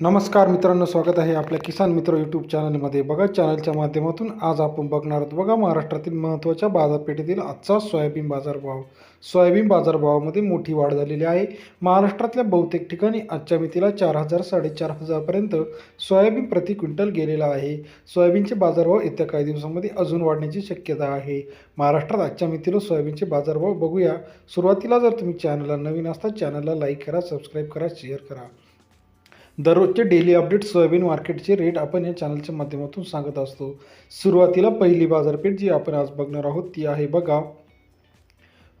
नमस्कार मित्रांनो स्वागत आहे आपल्या किसान मित्र यूट्यूब चॅनलमध्ये बघा चॅनलच्या माध्यमातून आज आपण बघणार आहोत. बघा महाराष्ट्रातील महत्त्वाच्या बाजारपेठेतील आजचा सोयाबीन बाजारभाव. सोयाबीन बाजारभावामध्ये मोठी वाढ झालेली आहे. महाराष्ट्रातल्या बहुतेक ठिकाणी आजच्या मितीला चार हजार साडेचार हजारपर्यंत सोयाबीन प्रति क्विंटल गेलेला आहे. सोयाबीनचे बाजारभाव येत्या काही दिवसांमध्ये अजून वाढण्याची शक्यता आहे. महाराष्ट्रात आजच्या मितीला सोयाबीनचे बाजारभाव बघूया. सुरुवातीला जर तुम्ही चॅनलला नवीन असता चॅनलला लाईक करा सबस्क्राईब करा शेअर करा. दररोजचे डेली अपडेट सोयाबीन मार्केटचे रेट आपण या चॅनलच्या माध्यमातून सांगत असतो. सुरुवातीला पहिली बाजारपेठ जी आपण आज बघणार आहोत ती आहे बघा.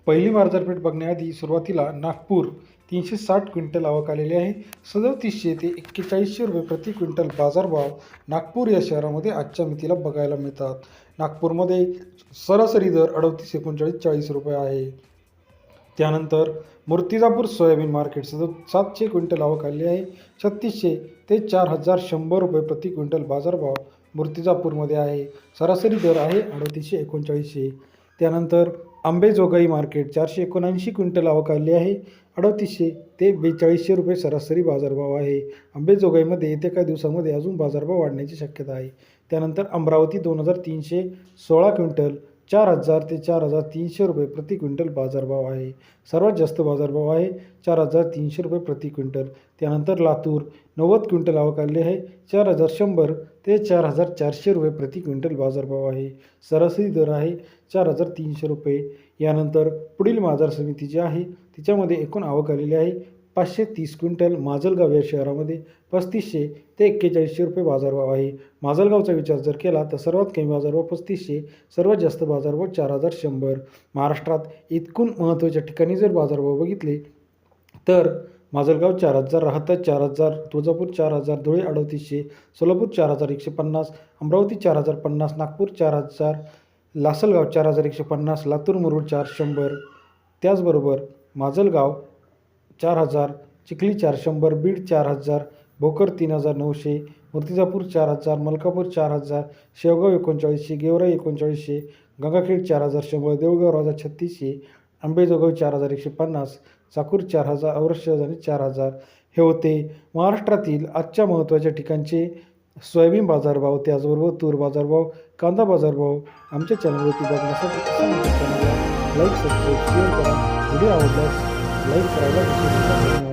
पहिली बाजारपेठ बघण्याआधी सुरुवातीला नागपूर तीनशे साठ क्विंटल आवक आलेली आहे. सदतीसशे ते एक्केचाळीसशे रुपये प्रति क्विंटल बाजारभाव नागपूर या शहरामध्ये आजच्या मितीला बघायला मिळतात. नागपूरमध्ये सरासरी दर अडतीस एकोणचाळीस चाळीस रुपये आहे. त्यानंतर मूर्तिजापूर सोयाबीन मार्केट सतत सातशे क्विंटल आवक आली आहे छत्तीसशे ते चार हजार शंभर रुपये प्रति क्विंटल बाजारभाव मूर्तिजापूरमध्ये आहे. सरासरी दर आहे अडतीसशे एकोणचाळीसशे. त्यानंतर आंबेजोगाई मार्केट चारशे एकोणऐंशी क्विंटल आवक आली आहे अडतीसशे ते बेचाळीसशे रुपये सरासरी बाजारभाव आहे. आंबेजोगाईमध्ये येत्या काही दिवसामध्ये अजून बाजारभाव वाढण्याची शक्यता आहे. त्यानंतर अमरावती दोन हजार तीनशे सोळा क्विंटल चार हजार ते चार हजार तीनशे रुपये प्रति क्विंटल बाजारभाव आहे. सर्वात जास्त बाजारभाव आहे चार हजार तीनशे रुपये प्रति क्विंटल. त्यानंतर लातूर नव्वद क्विंटल आवक आली आहे चार हजार शंभर ते चार हजार चारशे रुपये प्रति क्विंटल बाजारभाव आहे. सरासरी दर आहे चार हजार तीनशे रुपये. यानंतर पुढील बाजार समिती जी आहे तिच्यामध्ये एकूण आवक आलेली आहे पाचशे तीस क्विंटल माजलगाव या शहरामध्ये पस्तीसशे ते एक्केचाळीसशे रुपये बाजारभाव आहे. माजलगावचा विचार जर केला तर सर्वात कमी बाजारभाव पस्तीसशे सर्वात जास्त बाजारभाव चार हजार शंभर. महाराष्ट्रात इतकून महत्त्वाच्या ठिकाणी जर बाजारभाव बघितले तर माजलगाव चार हजार राहता चार हजार तुळजापूर चार हजार धुळे अडतीसशे सोलापूर चार हजार एकशे पन्नास अमरावती चार हजार पन्नास नागपूर चार हजार लासलगाव चार हजार एकशे पन्नास लातूर मुरुड चार शंभर. त्याचबरोबर माजलगाव चार हजार चिखली चार शंभर बीड चार हजार भोकर तीन हजार नऊशे मूर्तिजापूर चार हजार मलकापूर चार हजार शेवगाव एकोणचाळीसशे गेवराई एकोणचाळीसशे गंगाखेड चार हजार शंभर देवगाव राजा छत्तीसशे आंबेजोगाव चार हजार एकशे पन्नास चाकूर चार हजार औरंगाबाद आणि चार हजार. हे होते महाराष्ट्रातील आजच्या महत्त्वाच्या ठिकाणचे सोयाबीन बाजारभाव. त्याचबरोबर तूर बाजारभाव कांदा बाजारभाव. आमच्या चॅनलवरती बघण्यासाठी लाईक सबस्क्राईब शेअर करा. व्हिडिओ आवडल्यास Лейк проводит